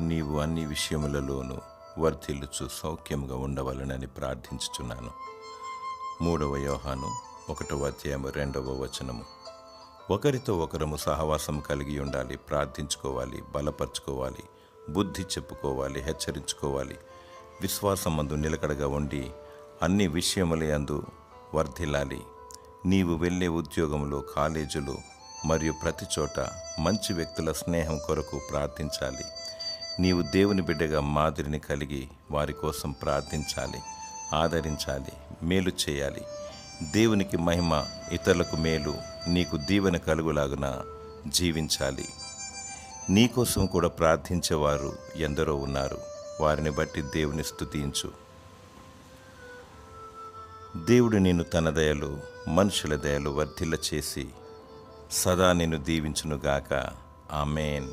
నీవు అన్ని విషయములలోనూ వర్ధిల్లుచు సౌఖ్యముగా ఉండవలనని ప్రార్థించుచున్నాను. మూడవ యోహాను ఒకటవ అధ్యాయము రెండవ వచనము. ఒకరితో ఒకరము సహవాసం కలిగి ఉండాలి ప్రార్థించుకోవాలి బలపరుచుకోవాలి బుద్ధి చెప్పుకోవాలి హెచ్చరించుకోవాలి విశ్వాసమందు నిలకడగా ఉండి అన్ని విషయముల యందు వర్ధిల్లాలి. నీవు వెళ్ళే ఉద్యోగంలో కాలేజీలో మరియు ప్రతి చోట మంచి వ్యక్తుల స్నేహం కొరకు ప్రార్థించాలి. నీవు దేవుని బిడ్డగా మాదిరిని కలిగి వారి కోసం ప్రార్థించాలి ఆదరించాలి మేలు చేయాలి. దేవునికి మహిమ ఇతరులకు మేలు నీకు దీవెన కలుగులాగున జీవించాలి. నీకోసం కూడా ప్రార్థించేవారు ఎందరో ఉన్నారు. వారిని బట్టి దేవుని స్థుతించు దేవుడు నిన్ను తన దయలు మనుషుల దయలు వర్ధిల్ల చేసి సదా నిన్ను దీవించునుగాక. ఆమెన్.